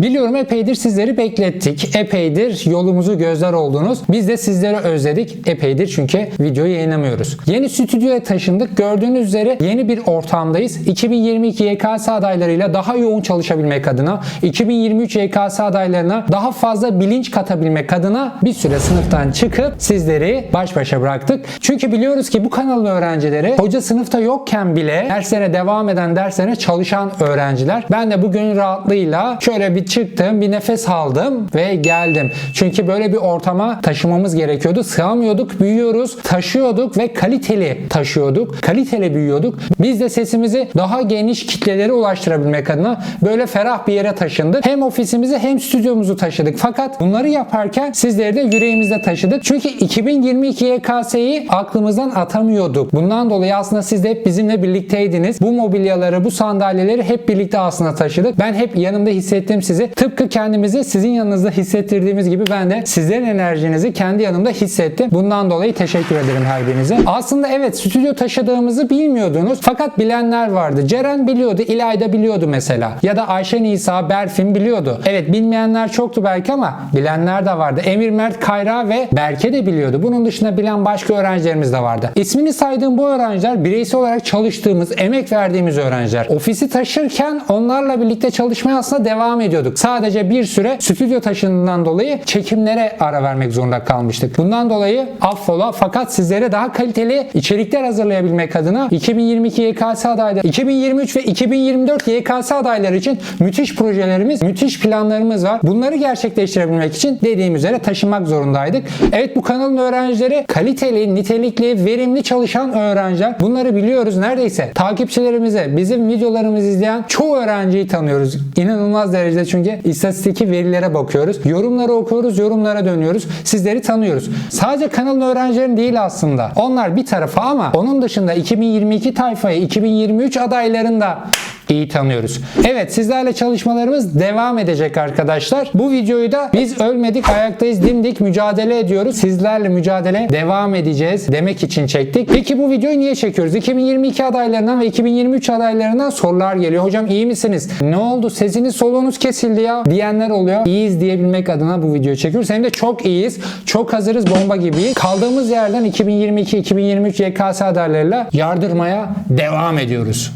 Biliyorum epeydir sizleri beklettik. Epeydir yolumuzu gözler oldunuz. Biz de sizleri özledik. Epeydir çünkü video yayınlamıyoruz. Yeni stüdyoya taşındık. Gördüğünüz üzere yeni bir ortamdayız. 2022 YKS adaylarıyla daha yoğun çalışabilmek adına, 2023 YKS adaylarına daha fazla bilinç katabilmek adına bir süre sınıftan çıkıp sizleri baş başa bıraktık. Çünkü biliyoruz ki bu kanalın öğrencileri hoca sınıfta yokken bile derslere devam eden derslerine çalışan öğrenciler. Ben de bugün rahatlığıyla şöyle bir çıktım, bir nefes aldım ve geldim. Çünkü böyle bir ortama taşımamız gerekiyordu. Sığamıyorduk, büyüyoruz, taşıyorduk ve kaliteli taşıyorduk. Kaliteli büyüyorduk. Biz de sesimizi daha geniş kitlelere ulaştırabilmek adına böyle ferah bir yere taşındık. Hem ofisimizi hem stüdyomuzu taşıdık. Fakat bunları yaparken sizleri de yüreğimizde taşıdık. Çünkü 2022 YKS'yi aklımızdan atamıyorduk. Bundan dolayı aslında siz de hep bizimle birlikteydiniz. Bu mobilyaları, bu sandalyeleri hep birlikte aslında taşıdık. Ben hep yanımda hissettim sizi. Tıpkı kendimizi sizin yanınızda hissettirdiğimiz gibi ben de sizlerin enerjinizi kendi yanımda hissettim. Bundan dolayı teşekkür ederim her birinize. Aslında evet stüdyo taşıdığımızı bilmiyordunuz. Fakat bilenler vardı. Ceren biliyordu, İlayda biliyordu mesela. Ya da Ayşe Nisa, Berfin biliyordu. Evet bilmeyenler çoktu belki ama bilenler de vardı. Emir Mert, Kayra ve Berke de biliyordu. Bunun dışında bilen başka öğrencilerimiz de vardı. İsmini saydığım bu öğrenciler bireysel olarak çalıştığımız, emek verdiğimiz öğrenciler. Ofisi taşırken onlarla birlikte çalışmaya aslında devam ediyorduk. Sadece bir süre stüdyo taşındığından dolayı çekimlere ara vermek zorunda kalmıştık. Bundan dolayı affola fakat sizlere daha kaliteli içerikler hazırlayabilmek adına 2022 YKS adayları, 2023 ve 2024 YKS adayları için müthiş projelerimiz, müthiş planlarımız var. Bunları gerçekleştirebilmek için dediğim üzere taşımak zorundaydık. Evet bu kanalın öğrencileri kaliteli, nitelikli, verimli çalışan öğrenciler. Bunları biliyoruz neredeyse. Takipçilerimize, bizim videolarımızı izleyen çoğu öğrenciyi tanıyoruz. İnanılmaz derecede çünkü istatistiki verilere bakıyoruz. Yorumları okuyoruz, yorumlara dönüyoruz. Sizleri tanıyoruz. Sadece kanalın öğrencilerin değil aslında. Onlar bir tarafa ama onun dışında 2022 tayfayı, 2023 adaylarını da iyi tanıyoruz. Evet sizlerle çalışmalarımız devam edecek arkadaşlar. Bu videoyu da biz ölmedik ayaktayız dimdik mücadele ediyoruz. Sizlerle mücadele devam edeceğiz demek için çektik. Peki bu videoyu niye çekiyoruz? 2022 adaylarından ve 2023 adaylarından sorular geliyor. Hocam iyi misiniz? Ne oldu? Sesiniz soluğunuz kesildi ya diyenler oluyor. İyiyiz diyebilmek adına bu videoyu çekiyoruz. Hem de çok iyiyiz. Çok hazırız. Bomba gibiyiz. Kaldığımız yerden 2022-2023 YKS adaylarıyla yardırmaya devam ediyoruz.